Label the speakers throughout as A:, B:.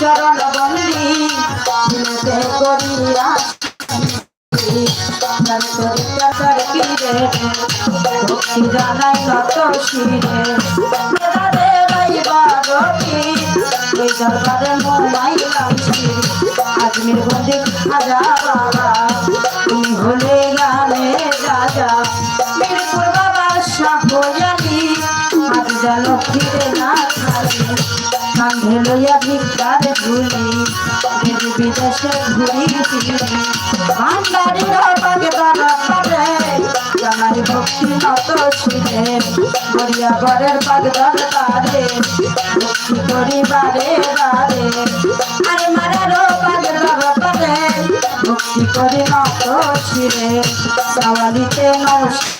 A: চরণ বন্দি দিনেতে করিয়া ভক্তি জানাই নত শিরে দরবারে বাবা তুমি যেন ফিরে না খালি কান্ধে লইয়া ভিক্ষার ঝুলি দেশ বিদেশে ঘুরি ফিরি ভান্ডারি বাগে বাবা পারে জানাই ভক্তি নত শিরে গড়িয়া ঘরের বাগদার তারে করি নমস্কার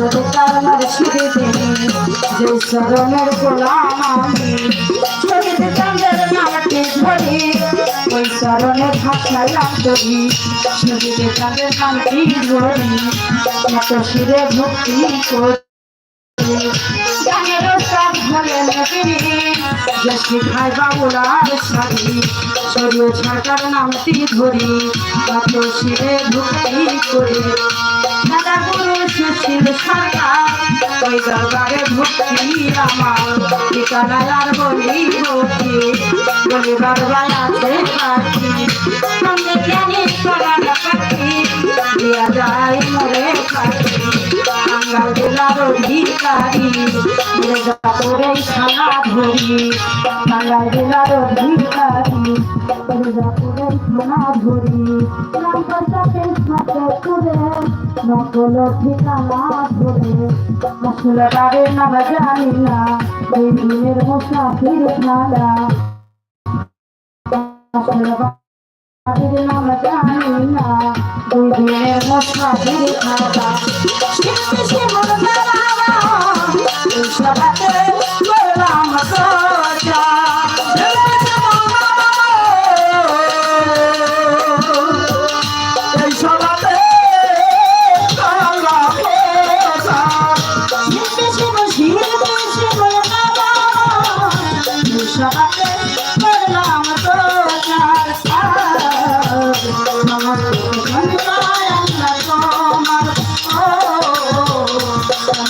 A: তার সরিকার মর্শিদি তিনি যে চরণের গোলাম আমি শহীদ চন্দ্রের নামটি ধরি ওই চরণে ভাষাইলাম ধরি শহীদ চন্দ্রের নামটি ধরি এত শিরে ভক্তি করি সরকার নামটি ধরি এত শিরে ভক্তি গুরু সুশীল সরকার দরবারে ভক্তি আমার ঠিকানায় বলি ভক্তি। বলি বারবার আছে পাখি, সঙ্গে জ্ঞানী সরান পাখি। দিয়া যায় মরে পাখি। অধিকারী মির্জাপুরে থানা ধরি বাংলা জেলার নাম জানি না খানা খানা শিমুল মেলা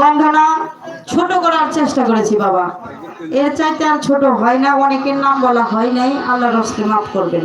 A: বন্দনা ছোট করার চেষ্টা করেছি বাবা। এর চাইতে আর ছোট হয় না, অনেকের নাম বলা হয় নাই। আল্লাহ রসকে মাফ করবেন।